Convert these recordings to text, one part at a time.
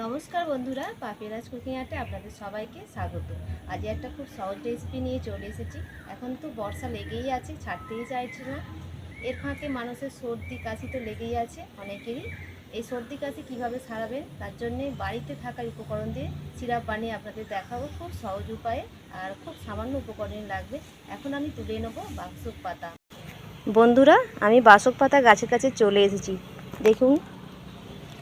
নমস্কার বন্ধুরা, পাপিরাজ কুকিং আর্টে আপনাদের সবাইকে স্বাগত। আজ একটা খুব সহজ রেসিপি নিয়ে চলে এসেছি। এখন তো বর্ষা লেগেই আছে, ছাড়তেই চাইছে না। এর ফাঁকে মানুষের সর্দি কাশি তো লেগেই আছে অনেকেরই। এই সর্দি কাশি কীভাবে সারাবেন? তার জন্যে বাড়িতে থাকা উপকরণ দিয়ে সিরাপ বানিয়ে আপনাদের দেখাবো খুব সহজ উপায়ে আর খুব সামান্য উপকরণ লাগবে। এখন আমি তুলে নেব বাসক পাতা। বন্ধুরা, আমি বাসক পাতা গাছের কাছে চলে এসেছি। দেখুন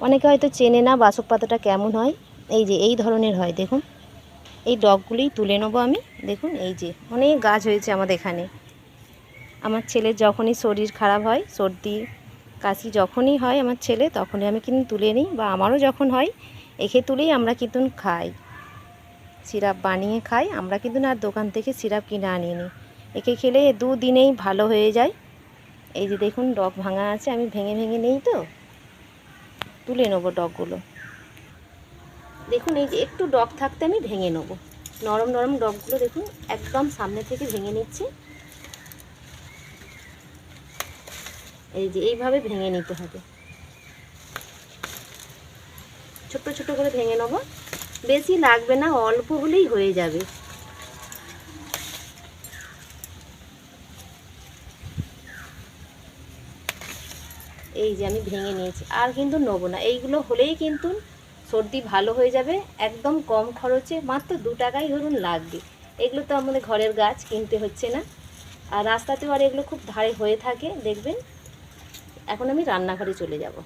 অনেকে হয়তো চেনে না বাসক পাতাটা কেমন হয়। এই যে, এই ধরনের হয়, দেখুন। এই ডগগুলোই তুলে নেব আমি। দেখুন, এই যে, অনেক গাছ হয়েছে আমাদের এখানে। আমার ছেলের যখনই শরীর খারাপ হয়, সর্দি, কাশি যখনই হয় আমার ছেলে, তখনই আমি কিন্তু তুলে নিই বা আমারও যখন হয় এখে তুলেই আমরা কিন্তু খাই। সিরাপ বানিয়ে খাই, আমরা কিন্তু আর দোকান থেকে সিরাপ কিনে আনিয়ে নিই একে খেলে দুদিনেই ভালো হয়ে যায়। এই যে, দেখুন, ডগ ভাঙা আছে, আমি ভেঙে ভেঙে নেই তো। তুলে নেব ডগগুলো। দেখুন, এই যে একটু ডগ থাকতে আমি ভেঙে নেব। নরম নরম ডগগুলো দেখুন, একদম সামনে থেকে ভেঙে নিচ্ছি। এই যে এইভাবে ভেঙে নিতে হবে। ছোট ছোট করে ভেঙে নেব। বেশি লাগবে না, অল্প হলেই হয়ে যাবে। এই যে আমি ভেঙে নিয়েছি। আর কিন্তু নেব না। এইগুলো হলেই কিন্তু সর্দি ভালো হয়ে যাবে, একদম কম খরচে, মাত্র দু টাকাই ধরুন লাগবে। এগুলো তো আমাদের ঘরের গাছ, কিনতে হচ্ছে না। আর রাস্তাতেও আর এগুলো খুব ধারে হয়ে থাকে, দেখবেন। এখন আমি রান্নাঘরে চলে যাব।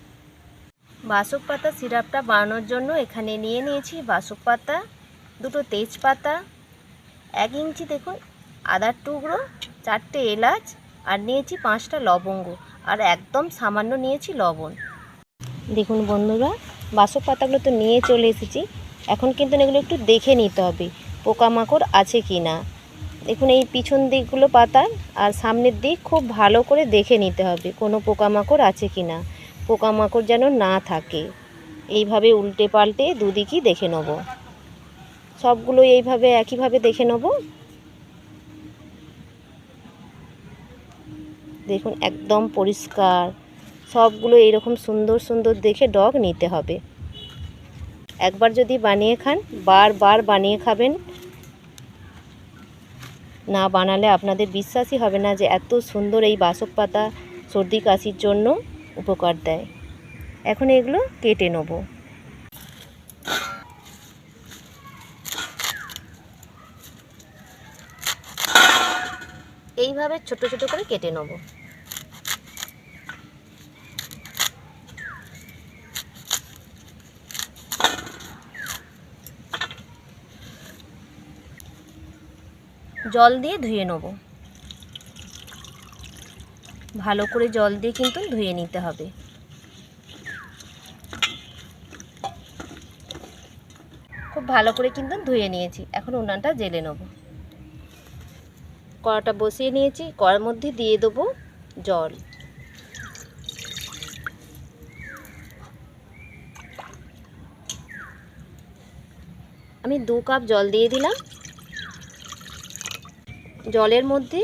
বাসক পাতা, সিরাপটা বানানোর জন্য এখানে নিয়ে নিয়েছি বাসক পাতা, দুটো তেজপাতা, এক ইঞ্চি দেখুন, আদার টুকরো, চারটে এলাচ, আর নিয়েছি পাঁচটা লবঙ্গ। আর একদম সামান্য নিয়েছি লবণ। দেখুন বন্ধুরা, বাসক পাতাগুলো তো নিয়ে চলে এসেছি। এখন কিন্তু এগুলো একটু দেখে নিতে হবে, পোকামাকড় আছে কি না দেখুন এই পিছন দিকগুলো পাতার আর সামনের দিক খুব ভালো করে দেখে নিতে হবে, কোনো পোকামাকড় আছে কি না পোকামাকড় যেন না থাকে। এইভাবে উল্টে পাল্টে দুদিকই দেখে নেব। সবগুলো এইভাবে একইভাবে দেখে নেব। দেখুন, একদম পরিষ্কার। সবগুলো এইরকম সুন্দর সুন্দর দেখে ডগ নিতে হবে। একবার যদি বানিয়ে খান, বারবার বানিয়ে খাবেন। না বানালে আপনাদের বিশ্বাসই হবে না যে এত সুন্দর এই বাসক পাতা সর্দি কাশির জন্য উপকার দেয়। এখন এগুলো কেটে নেব। এইভাবে ছোট ছোট করে কেটে নেব। জল দিয়ে ধুয়ে নেব। ভালো করে জল দিয়ে কিন্তু ধুয়ে নিতে হবে। খুব ভালো করে কিন্তু ধুয়ে নিয়েছি। এখন উনানটা জেলে নেব। কড়াটা বসিয়ে নিয়েছি। কড়ার মধ্যে দিয়ে দেবো জল। আমি দু কাপ জল দিয়ে দিলাম। জলের মধ্যে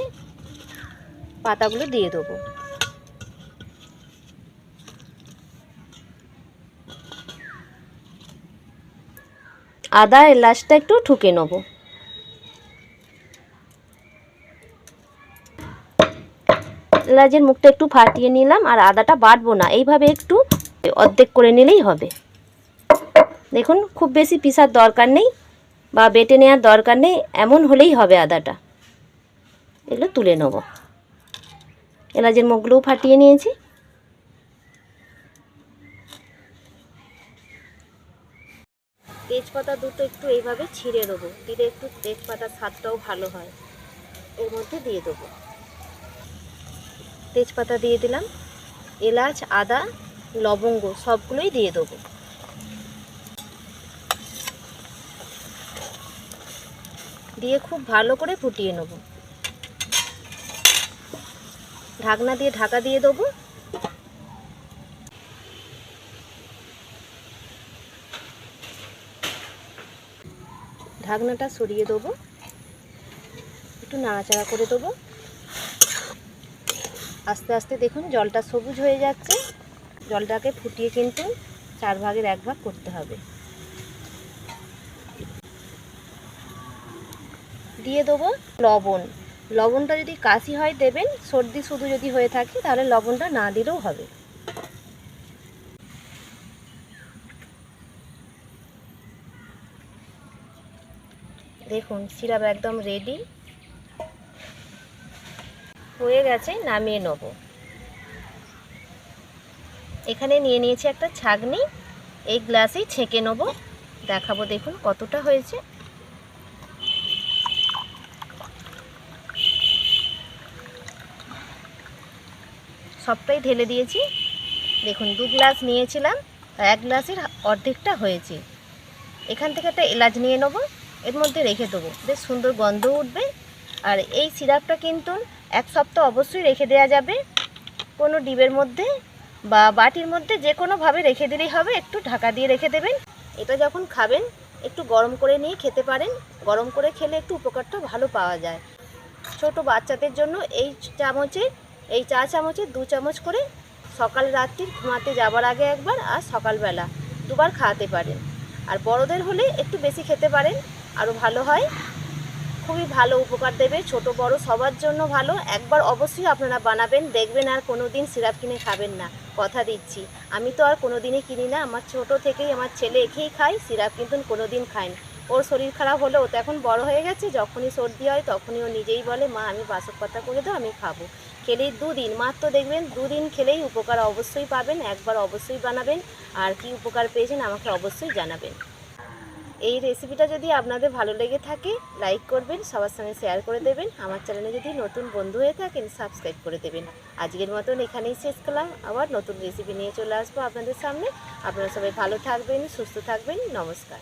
পাতাগুলো দিয়ে দেবো। আদা এলাচটা একটু ঠুকে নেব। এলাচের মুখটা একটু ফাটিয়ে নিলাম আর আদাটা বাটবো না। এইভাবে একটু অর্ধেক করে নিলেই হবে। দেখুন, খুব বেশি পিসার দরকার নেই বা বেটে নেওয়ার দরকার নেই, এমন হলেই হবে আদাটা। এগুলো তুলে নেব। এলাচের মুখগুলোও ফাটিয়ে নিয়েছি। তেজপাতা দুটো একটু এইভাবে ছিঁড়ে দেবো। দিলে একটু তেজপাতার স্বাদটাও ভালো হয়। এর মধ্যে দিয়ে দেবো। তেজপাতা দিয়ে দিলাম, এলাচ, আদা, লবঙ্গ সবগুলোই দিয়ে দেবো। দিয়ে খুব ভালো করে ফুটিয়ে নেব। ঢাকনা দিয়ে ঢাকা দিয়ে দেবো। ঢাকনাটা সরিয়ে দেবো। একটু নাড়াচাড়া করে দেবো। আস্তে আস্তে দেখুন জলটা সবুজ হয়ে যাচ্ছে। জলটাকে ফুটিয়ে কিন্তু চার ভাগের এক ভাগ করতে হবে। দিয়ে দেবো লবণ। লবণটা যদি কাশি হয় দেবেন, সর্দি শুধু যদি হয়ে থাকে, তাহলে লবণটা না দিলেও হবে। দেখুন, সিরাপ একদম রেডি হয়ে গেছে, নামিয়ে নেব। এখানে নিয়ে নিয়েছি একটা ছাগনি, এই গ্লাসেই ছেঁকে নেব। দেখাবো দেখুন কতটা হয়েছে। সবটাই ঢেলে দিয়েছি। দেখুন, দু গ্লাস নিয়েছিলাম এক গ্লাসের অর্ধেকটা হয়েছে। এখান থেকে একটা এলাচ নিয়ে নেব, এর মধ্যে রেখে দেবো। বেশ সুন্দর গন্ধ উঠবে। আর এই সিরাপটা কিন্তু এক সপ্তাহ অবশ্যই রেখে দেওয়া যাবে। কোনো ডিবের মধ্যে বা বাটির মধ্যে যে কোনোভাবে রেখে দিলেই হবে। একটু ঢাকা দিয়ে রেখে দেবেন। এটা যখন খাবেন, একটু গরম করে নিয়ে খেতে পারেন। গরম করে খেলে একটু উপকারটা ভালো পাওয়া যায়। ছোট বাচ্চাদের জন্য এই চামচে, এই চা চামচে দু চামচ করে সকাল রাত্রির ঘুমাতে যাবার আগে একবার আর সকালবেলা দুবার খাওয়াতে পারেন। আর বড়দের হলে একটু বেশি খেতে পারেন। আরও ভালো হয়। খুবই ভালো উপকার দেবে, ছোট বড় সবার জন্য ভালো। একবার অবশ্যই আপনারা বানাবেন, দেখবেন আর কোনো দিন সিরাপ কিনে খাবেন না। কথা দিচ্ছি, আমি তো আর কোনো দিনই কিনি না। আমার ছোট থেকেই আমার ছেলে এখেই খায়, সিরাপ কিন্তু কোনো দিন খায় না। ওর শরীর খারাপ হলে ও তো এখন বড় হয়ে গেছে, যখনই সর্দি হয় তখনই ও নিজেই বলে, মা, আমি বাসক পাতা করে দাও, আমি খাব। খেলেই দুদিন, মাত্র দেখবেন দুদিন খেলেই উপকার অবশ্যই পাবেন, একবার অবশ্যই বানাবেন। আর কি উপকার পেয়েছেন আমাকে অবশ্যই জানাবেন। এই রেসিপিটা যদি আপনাদের ভালো লেগে থাকে লাইক করবেন, সবার সঙ্গে শেয়ার করে দেবেন। আমার চ্যানেলে যদি নতুন বন্ধু হয়ে থাকেন সাবস্ক্রাইব করে দেবেন। আজকের মতন এখানেই শেষ করলাম। আবার নতুন রেসিপি নিয়ে চলে আসব আপনাদের সামনে। আপনারা সবাই ভালো থাকবেন, সুস্থ থাকবেন। নমস্কার।